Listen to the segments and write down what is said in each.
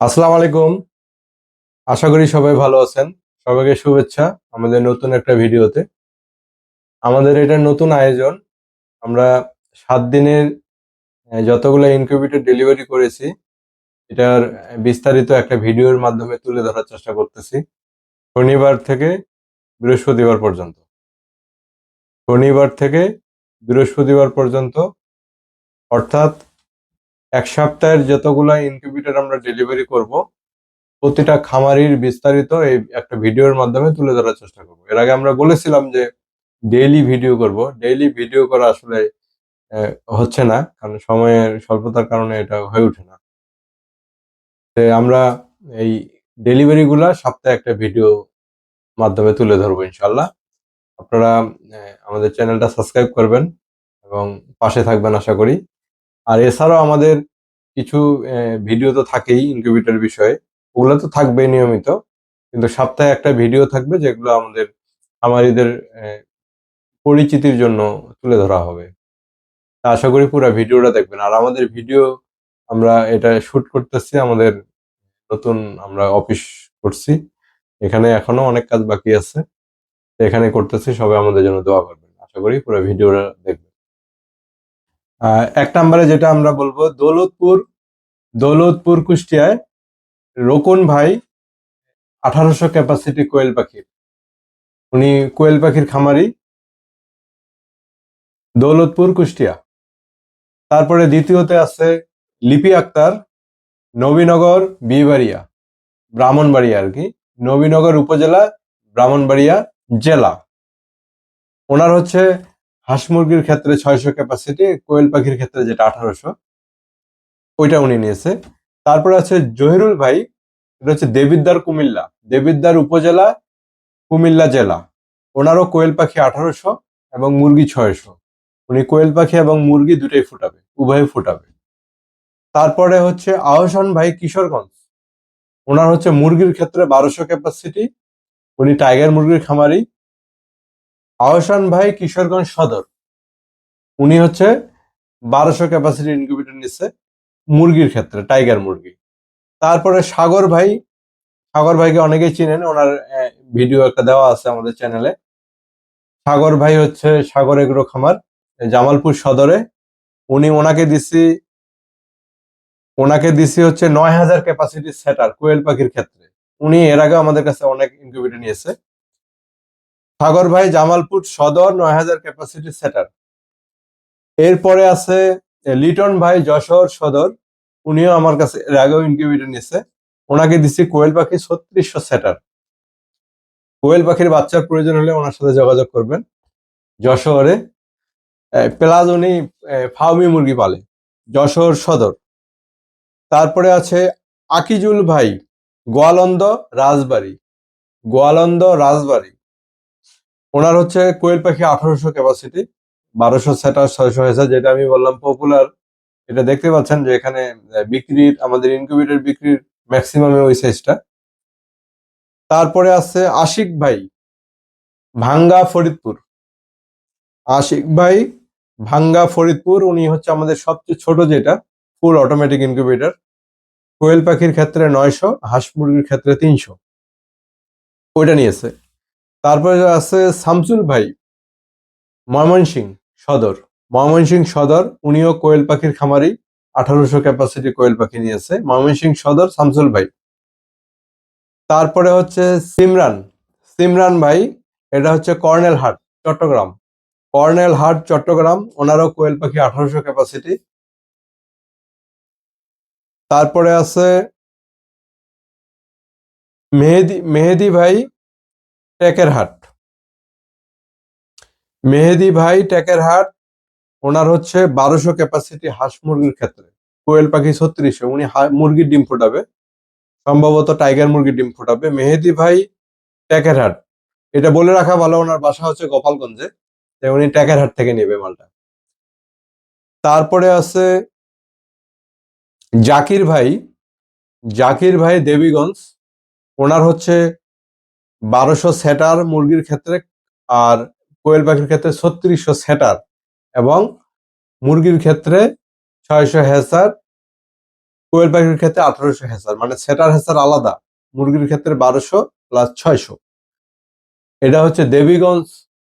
আসসালামু আলাইকুম। আশা করি সবাই ভালো আছেন। সবাইকে শুভেচ্ছা আমাদের নতুন একটা ভিডিওতে। আমাদের এটা নতুন আয়োজন। আমরা সাত দিনের যতগুলো ইনকিউবেটর ডেলিভারি করেছি, এটার বিস্তারিত একটা ভিডিওর মাধ্যমে তুলে ধরার চেষ্টা করতেছি। শনিবার থেকে বৃহস্পতিবার পর্যন্ত। শনিবার থেকে বৃহস্পতিবার পর্যন্ত, অর্থাৎ এক সপ্তাহের যতগুলা ইনকিউবেটর আমরা ডেলিভারি করব, প্রতিটা খামারির বিস্তারিত এই একটা ভিডিওর মাধ্যমে তুলে ধরার চেষ্টা করব। এর আগে আমরা বলেছিলাম যে ডেইলি ভিডিও করব। ডেইলি ভিডিও করা আসলে হচ্ছে না, কারণ সময়ের স্বল্পতার কারণে এটা হয়ে ওঠে না। আমরা এই ডেলিভারি গুলা সপ্তাহে একটা ভিডিও মাধ্যমে তুলে ধরবো ইনশাল্লাহ আপনারা আমাদের চ্যানেলটা সাবস্ক্রাইব করবেন এবং পাশে থাকবেন আশা করি। আর এছাড়াও আমাদের কিছু ভিডিও তো থাকেই ইনকিউবেটর বিষয়ে। ওগুলো তো থাকবে নিয়মিত। কিন্তু সপ্তাহে একটা ভিডিও থাকবে যেগুলো আমাদের খামারিদের পরিচিতির জন্য তুলে ধরা হবে। তা আশা করি পুরো ভিডিওটা দেখবেন। আর আমাদের ভিডিও আমরা এটা শুট করতেছি, আমাদের নতুন আমরা অফিস করছি। এখানে এখনও অনেক কাজ বাকি আছে। এখানে করতেছি, সবাই আমাদের জন্য দোয়া করবেন। আশা করি পুরো ভিডিওটা দেখবেন। এক নম্বরে যেটা আমরা বলব, দৌলতপুর দৌলতপুর কুষ্টিয়ায় রোকন ভাই আঠারোশো ক্যাপাসিটি কোয়েল পাখির। উনি কোয়েল পাখির খামারি। দৌলতপুর কুষ্টিয়া। তারপরে দ্বিতীয়তে আছে লিপি আক্তার, নবীনগর বিবাড়িয়া ব্রাহ্মণবাড়িয়া আর কি। নবীনগর উপজেলা, ব্রাহ্মণবাড়িয়া জেলা। ওনার হচ্ছে হাঁস মুরগির ক্ষেত্রে ছয়শো ক্যাপাসিটি কোয়েল পাখির ক্ষেত্রে যেটা আঠারোশো। ওইটা উনি নিয়েছে। তারপরে আছে জহিরুল ভাই, এটা হচ্ছে দেবিদ্দার কুমিল্লা। দেবিদ্দার উপজেলা, কুমিল্লা জেলা। ওনারও কোয়েল পাখি আঠারোশো এবং মুরগি ছয়শো। উনি কোয়েল পাখি এবং মুরগি দুটোই ফুটাবে, উভয় ফুটাবে। তারপরে হচ্ছে আহসান ভাই কিশোরগঞ্জ। ওনার হচ্ছে মুরগির ক্ষেত্রে বারোশো ক্যাপাসিটি উনি টাইগার মুরগির খামারি। আহসান ভাই কিশোরগঞ্জ সদর। উনি হচ্ছে বারোশো ক্যাপাসিটি ইনকিউবেটর নিচ্ছে মুরগির ক্ষেত্রে টাইগার মুরগি। তারপরে সাগর ভাই, সাগর ভাইকে অনেকেই চিনেন, ওনার ভিডিও একটা দেওয়া আছে আমাদের চ্যানেলে সাগর ভাই হচ্ছে সাগর এগ্রো খামার, জামালপুর সদরে। উনি ওনাকে দিছি ওনাকে দিছি হচ্ছে নয় হাজার ক্যাপাসিটি সেটার কোয়েল পাখির ক্ষেত্রে। উনি এর আগে আমাদের কাছে অনেক ইনকিউবেটর নিয়েছে। সাগর ভাই, জামালপুর সদর, নয় হাজার ক্যাপাসিটি সেটার এরপরে আছে লিটন ভাই, যশোর সদর। উনিও আমার কাছে এর আগেও ইনকিউবেটর নিয়েছে। ওনাকে দিছি কোয়েল পাখি ছত্রিশশো সেটার কোয়েল পাখির বাচ্চার প্রয়োজন হলে ওনার সাথে যোগাযোগ করবেন। যশোরে প্লাস উনি ফার্মি মুরগি পালে, যশোর সদর। তারপরে আছে আকিজুল ভাই, গোয়ালন্দ রাজবাড়ি। গোয়ালন্দ রাজবাড়ি। ওনার হচ্ছে কোয়েল পাখি আঠারোশো ক্যাপাসিটি বারোশো সেটার ছয়শো হাজার, যেটা আমি বললাম পপুলার এটা দেখতে পাচ্ছেন যে এখানে বিক্রির, আমাদের ইনকিউবেটর বিক্রির ম্যাক্সিমামে ওই সাইজটা তারপরে আছে আশিক ভাই, ভাঙ্গা ফরিদপুর। আশিক ভাই, ভাঙ্গা ফরিদপুর, উনি হচ্ছে আমাদের সবচেয়ে ছোট যেটা ফুল অটোমেটিক ইনকিউবেটর কোয়েল পাখির ক্ষেত্রে নয়শো, হাঁস মুরগির ক্ষেত্রে তিনশো। ওইটা নিয়েছে। তারপরে আছে শামসুল ভাই ময়মনসিং সদর। ময়মনসিং সদর, উনিও কোয়েল পাখির খামারি, আঠারোশো ক্যাপাসিটি কোয়েল পাখি নিয়েছে। ময়মনসিং সদর, শামসুল ভাই। তারপরে হচ্ছে সিমরান। সিমরান ভাই, এটা হচ্ছে কর্নেল হাট চট্টগ্রাম। কর্নেল হাট চট্টগ্রাম, ওনারও কোয়েল পাখি আঠারোশো ক্যাপাসিটি তারপরে আছে মেহেদি মেহেদি ভাই টেকের হাট। মেহেদি ভাই টেকের হাট, ওনার হচ্ছে বারোশো ক্যাপাসিটি হাঁস মুরগির ক্ষেত্রে। কোয়েল পাখি ছত্রিশশো, উনি মুরগির ডিম ফোটাবে। সম্ভবত টাইগার মুরগির ডিম ফোটাবে। মেহেদি ভাই টেকের হাট। এটা বলে রাখা ভালো, ওনার বাসা হচ্ছে গোপালগঞ্জে, তাই উনি টেকের হাট থেকে নেবে মালটা। তারপরে আছে জাকির ভাই। জাকির ভাই দেবীগঞ্জ, ওনার হচ্ছে বারোশো সেটার মুরগির ক্ষেত্রে আর কোয়েল পাখির ক্ষেত্রে ছত্রিশশো সেটার এবং মুরগির ক্ষেত্রে ছয়শো হেসার, কোয়েল পাখির ক্ষেত্রে আঠারোশো হেসার মানে সেটার হেসার আলাদা। মুরগির ক্ষেত্রে বারোশো প্লাস ছয়শো। এটা হচ্ছে দেবীগঞ্জ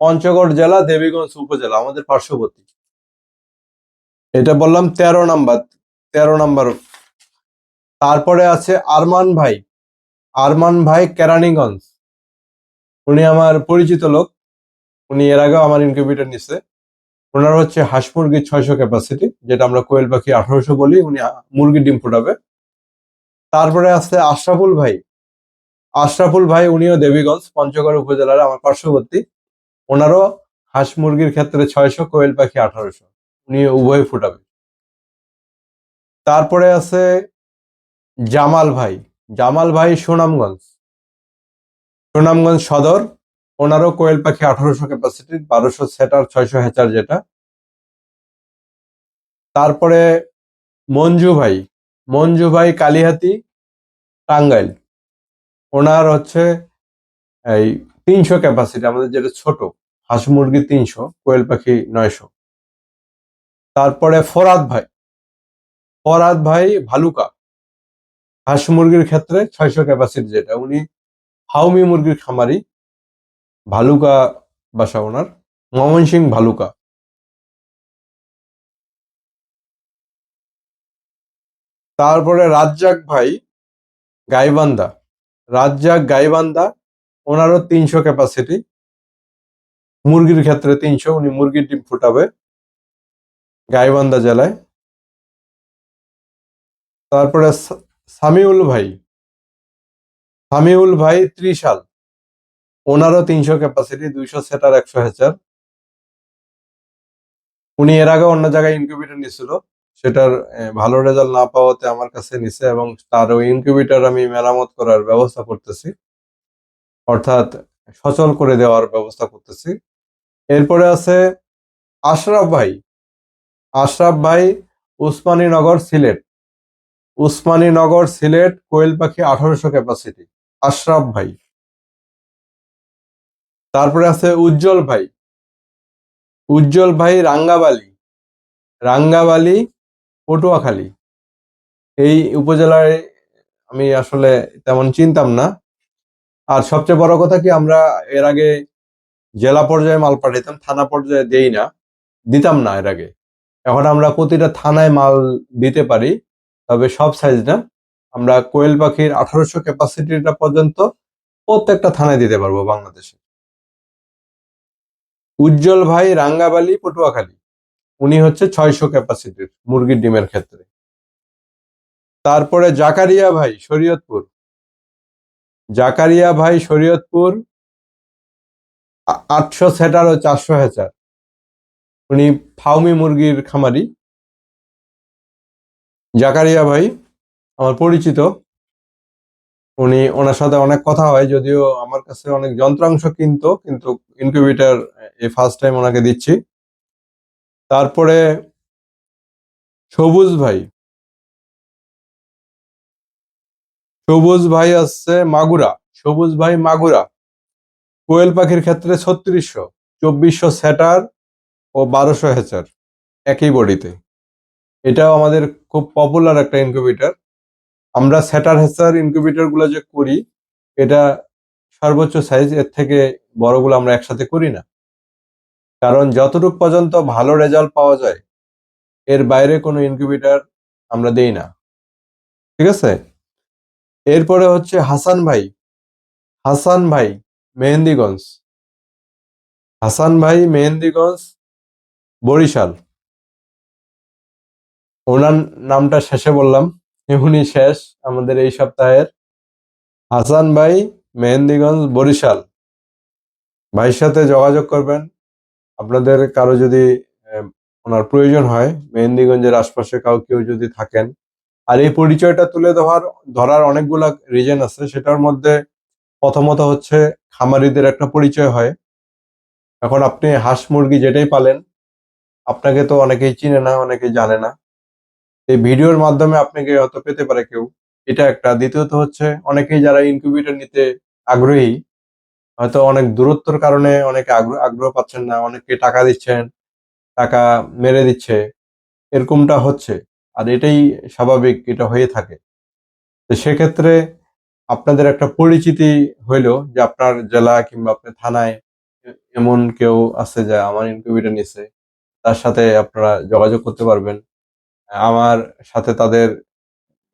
পঞ্চগড় জেলা, দেবীগঞ্জ উপজেলা, আমাদের পার্শ্ববর্তী। এটা বললাম তেরো নাম্বার তেরো নাম্বার তারপরে আছে আরমান ভাই আরমান ভাই কেরানীগঞ্জ। উনি আমার পরিচিত লোক। উনি এর আগেও আমার ইনকিউবেটর নিছে। ওনার হচ্ছে হাঁস মুরগির ছয়শো ক্যাপাসিটি যেটা আমরা কোয়েল পাখি আঠারোশো বলি, উনি মুরগির ডিম ফুটাবে। তারপরে আছে আশরাফুল ভাই। আশরাফুল ভাই, উনিও দেবীগঞ্জ, পঞ্চগড় উপজেলার আমার পার্শ্ববর্তী। ওনারও হাঁস মুরগির ক্ষেত্রে ছয়শো, কোয়েল পাখি আঠারোশো। উনি উভয় ফুটাবে। তারপরে আছে জামাল ভাই। জামাল ভাই, সুনামগঞ্জ। সুনামগঞ্জ সদর, ওনারও কোয়েল পাখি আঠারোশো ক্যাপাসিটি বারোশো সেটার ছয়শো হ্যাচার যেটা। তারপরে মঞ্জু ভাই মঞ্জু ভাই কালিহাতি, টাঙ্গাইল। ওনার হচ্ছে এই তিনশো ক্যাপাসিটি আমাদের যেটা ছোট, হাঁস মুরগি তিনশো, কোয়েল পাখি নয়শো। তারপরে ফরাদ ভাই ফরাদ ভাই ভালুকা। হাঁস মুরগির ক্ষেত্রে ছয়শো ক্যাপাসিটি যেটা, উনি হাউমি মুরগির খামারি? ভালুকা বাসা ওনার। ময়মনসিং ভালুকা। তারপরে রাজ্জাক ভাই গাইবান্ধা। রাজ্জাক গাইবান্ধা, ওনারও তিনশো ক্যাপাসিটি মুরগির ক্ষেত্রে তিনশো, উনি মুরগির ডিম ফুটাবে গাইবান্ধা জেলায়। তারপরে সামিউল ভাই সামিউল ভাই ত্রিশাল। ওনারও তিনশো ক্যাপাসিটি দুইশো সেটার একশো হ্যাচার উনি এর আগে অন্য জায়গায় ইনকিউবেটর নিছিল। সেটার ভালো রেজাল্ট না পাওয়াতে আমার কাছে নিছে এবং তার ওই ইনকিউবেটর আমি মেরামত করার ব্যবস্থা করতেছি। অর্থাৎ সচল করে দেওয়ার ব্যবস্থা করতেছি। এরপরে আছে আশরাফ ভাই। আশরাফ ভাই উসমানীনগর সিলেট। উসমানীনগর সিলেট কোয়েল পাখি আঠারোশো ক্যাপাসিটি আশরাফ ভাই। তারপরে আছে উজ্জ্বল ভাই। উজ্জ্বল ভাই রাঙ্গাবালি। রাঙ্গাবালি, পটুয়াখালী। এই উপজেলায় আমি আসলে তেমন চিনতাম না। আর সবচেয়ে বড় কথা কি, আমরা এর আগে জেলা পর্যায়ে মাল পাঠাইতাম, থানা পর্যায়ে দেই না, দিতাম না এর আগে। এখন আমরা প্রতিটা থানায় মাল দিতে পারি, তবে সব সাইজ না। আমরা কোয়েল পাখির আঠারোশো ক্যাপাসিটিটা পর্যন্ত প্রত্যেকটা থানায় দিতে পারব বাংলাদেশে। উজ্জ্বল ভাই রাঙ্গাবালি, পটুয়াখালী। উনি হচ্ছে ছয়শো ক্যাপাসিটির মুরগির ডিমের ক্ষেত্রে। তারপরে জাকারিয়া ভাই, শরীয়তপুর। জাকারিয়া ভাই, শরীয়তপুর আটশো সেটার ও চারশো হেচার। উনি ফাউমি মুরগির খামারি। জাকারিয়া ভাই আমার পরিচিত। উনি, ওনার সাথে অনেক কথা হয়, যদিও আমার কাছে অনেক যন্ত্রাংশ কিনতো, কিন্তু ইনকিউবেটর এই ফার্স্ট টাইম ওনাকে দিচ্ছি। তারপরে সবুজ ভাই। সবুজ ভাই আসছে মাগুরা। সবুজ ভাই মাগুরা। কোয়েল পাখির ক্ষেত্রে ছত্রিশশো, চব্বিশশো স্যাটার ও বারোশো হেচার, একই বডিতে। এটাও আমাদের খুব পপুলার একটা ইনকিউবেটর আমরা স্যাটার হেচার ইনকিউবেটরগুলো যে করি, এটা সর্বোচ্চ সাইজ এর থেকে বড়গুলো আমরা একসাথে করি না। কারণ যতটুক পর্যন্ত ভালো রেজাল্ট পাওয়া যায়, এর বাইরে কোনো ইনকিউবেটর আমরা দেই না। ঠিক আছে? এরপরে হচ্ছে হাসান ভাই। হাসান ভাই, মেহেন্দিগঞ্জ। হাসান ভাই, মেহেন্দিগঞ্জ, বরিশাল। ওনার নামটা শেষে বললাম। এমনি শেষ আমাদের এই সপ্তাহের। হাসান ভাই, মেহেন্দিগঞ্জ, বরিশাল। ভাইয়ের সাথে যোগাযোগ করবেন। আপনাদের কারও যদি ওনার প্রয়োজন হয়, মেহেন্দিগঞ্জের আশপাশে কাউ কেউ যদি থাকেন। আর এই পরিচয়টা তুলে ধরার ধরার অনেকগুলা রিজন আছে। সেটার মধ্যে প্রথমত হচ্ছে খামারিদের একটা পরিচয় হয়। এখন আপনি হাঁস মুরগি যেটাই পালেন, আপনাকে তো অনেকেই চিনে না, অনেকেই জানে না। এই ভিডিওর মাধ্যমে আপনাকে হয়তো পেতে পারে কেউ। এটা একটা। দ্বিতীয়ত হচ্ছে, অনেকেই যারা ইনকিউবেটর নিতে আগ্রহী, হয়তো অনেক দূরত্বর কারণে অনেকে আগ্রহ আগ্রহ পাচ্ছেন না অনেকে টাকা দিচ্ছেন, টাকা মেরে দিচ্ছে, এরকমটা হচ্ছে। আর এটাই স্বাভাবিক, এটা হয়ে থাকে। তো সেক্ষেত্রে আপনাদের একটা পরিচিতি হইল যে আপনার জেলা কিংবা আপনার থানায় এমন কেউ আছে যা আমার ইনকিউবেটর নিছে, তার সাথে আপনারা যোগাযোগ করতে পারবেন। আমার সাথে তাদের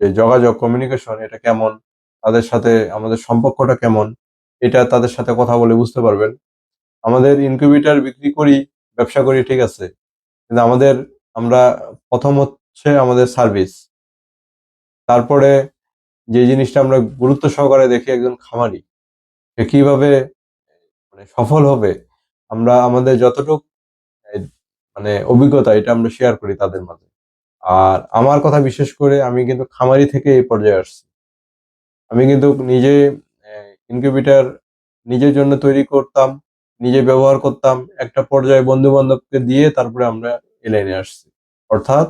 যে যোগাযোগ কমিউনিকেশন এটা কেমন? তাদের সাথে আমাদের সম্পর্কটা কেমন? এটা তাদের সাথে কথা বলে বুঝতে পারবেন। আমাদের ইনকিউবেটর বিক্রি করি, ব্যবসা করি, ঠিক আছে। কিন্তু আমাদের, আমরা প্রথম হচ্ছে আমাদের সার্ভিস তারপরে যে জিনিসটা আমরা গুরুত্ব সহকারে দেখি একজন খামারি, সে কীভাবে মানে সফল হবে? আমরা, আমাদের যতটুক মানে অভিজ্ঞতা, এটা আমরা শেয়ার করি তাদের মাঝে। আর আমার কথা বিশেষ করে আমি কিন্তু খামারি থেকে এই পর্যায়ে আসছি। আমি কিন্তু নিজে ইনকিউবেটর নিজের জন্য তৈরি করতাম, নিজে ব্যবহার করতাম, একটা পর্যায়ে বন্ধু বান্ধবকে দিয়ে তারপরে আমরা এই লাইনে আসছি। অর্থাৎ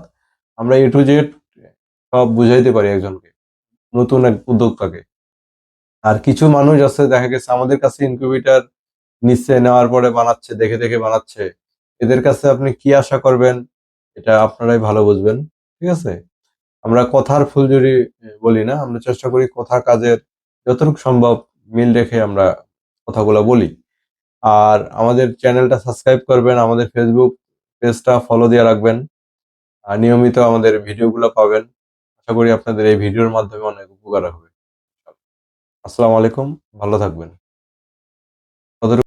আমরা এ টু জেড সব বুঝাইতে পারি একজনকে, নতুন এক উদ্যোক্তাকে। আর কিছু মানুষ আছে, দেখা গেছে আমাদের কাছে ইনকিউবেটর নিচ্ছে, নেওয়ার পরে বানাচ্ছে, দেখে দেখে বানাচ্ছে। এদের কাছে আপনি কি আশা করবেন? এটা আপনারাই ভালো বুঝবেন, ঠিক আছে? আমরা কথার ফুলঝুরি বলি না, আমরা চেষ্টা করি কথা কাজের যতটুকু সম্ভব মিল রেখে আমরা কথাগুলো বলি। আর আমাদের চ্যানেলটা সাবস্ক্রাইব করবেন, আমাদের ফেসবুক পেজটা ফলো দিয়ে রাখবেন, আর নিয়মিত আমাদের ভিডিওগুলো পাবেন। আশা করি আপনাদের এই ভিডিওর মাধ্যমে অনেক উপকার হবে। আসসালামু আলাইকুম, ভালো থাকবেন।